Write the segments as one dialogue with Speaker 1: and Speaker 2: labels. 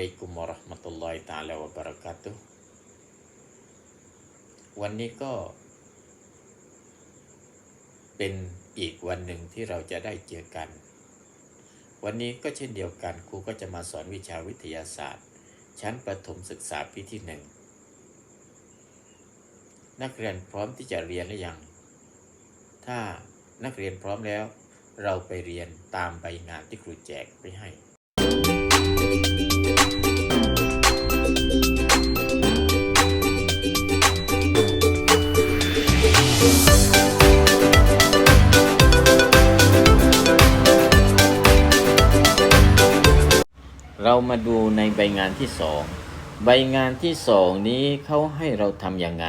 Speaker 1: alaikum warahmatullahi taala wabarakatuh วันนี้ก็ เป็นอีกวันหนึ่งที่เราจะได้เจอกัน วันนี้ก็เช่นเดียวกันครูก็จะมาสอนวิชาวิทยาศาสตร์ ชั้นประถมศึกษาปีที่หนึ่งนักเรียนพร้อมที่จะเรียนหรือยัง ถ้านักเรียนพร้อมแล้ว เราไปเรียนตามใบงานที่ครูแจกไปให้ เรามาดูในใบงานที่สองใบงานที่สองนี้เขาให้เราทำยังไง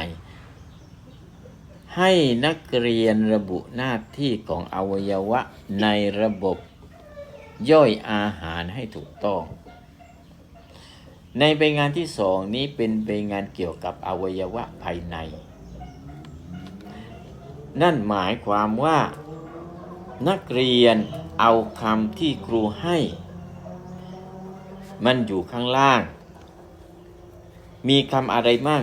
Speaker 1: ให้นักเรียนระบุหน้าที่ของอวัยวะในระบบย่อยอาหารให้ถูกต้อง ในใบงานที่สองนี้เป็นใบงานเกี่ยวกับอวัยวะภายใน นั่นหมายความว่า นักเรียนเอาคำที่ครูให้ มันอยู่ข้างล่าง มีคำอะไรมั่ง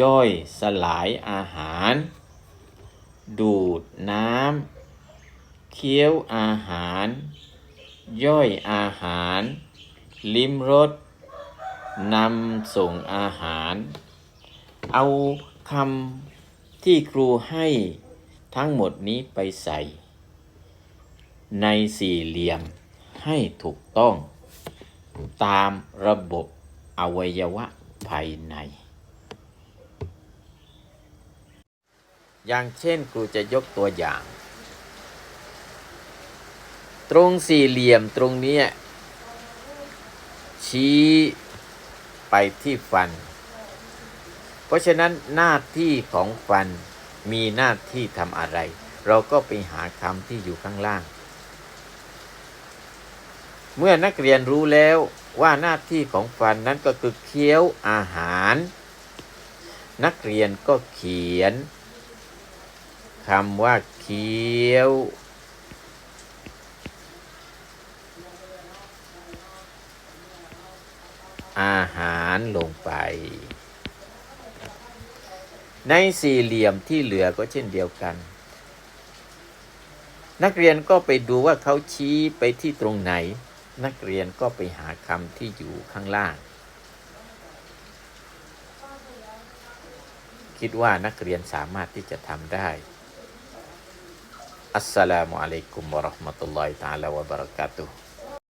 Speaker 1: ย่อยสลายอาหาร ดูดน้ำเคี้ยวอาหาร ย่อยอาหาร ลิ้มรสนำส่งอาหาร เอาคำที่ครูให้ทั้งหมดนี้ไปใส่ ในสี่เหลี่ยมให้ถูกต้อง ตามระบบอวัยวะภายใน อย่างเช่นครูจะยกตัวอย่าง ตรงสี่เหลี่ยมตรงนี้ ชี้ไปที่ฟัน เพราะฉะนั้นหน้าที่ของฟันมีหน้าที่ทำอะไร เราก็ไปหาคำที่อยู่ข้างล่าง เมื่อนักเรียนรู้แล้ว ว่าหน้าที่ของฟันนั้นก็คือเคี้ยวอาหาร นักเรียนก็เขียนคำว่าเคี้ยว อาหารลงไป ในสี่เหลี่ยมที่เหลือก็เช่นเดียวกัน นักเรียนก็ไปดูว่าเขาชี้ไปที่ตรงไหน นักเรียนก็ไปหาคำที่อยู่ข้างล่าง คิดว่านักเรียนสามารถที่จะทำได้ อัสสลามุอะลัยกุมวะเราะห์มะตุลลอฮิตะอาลาวะบะเราะกาตุฮ์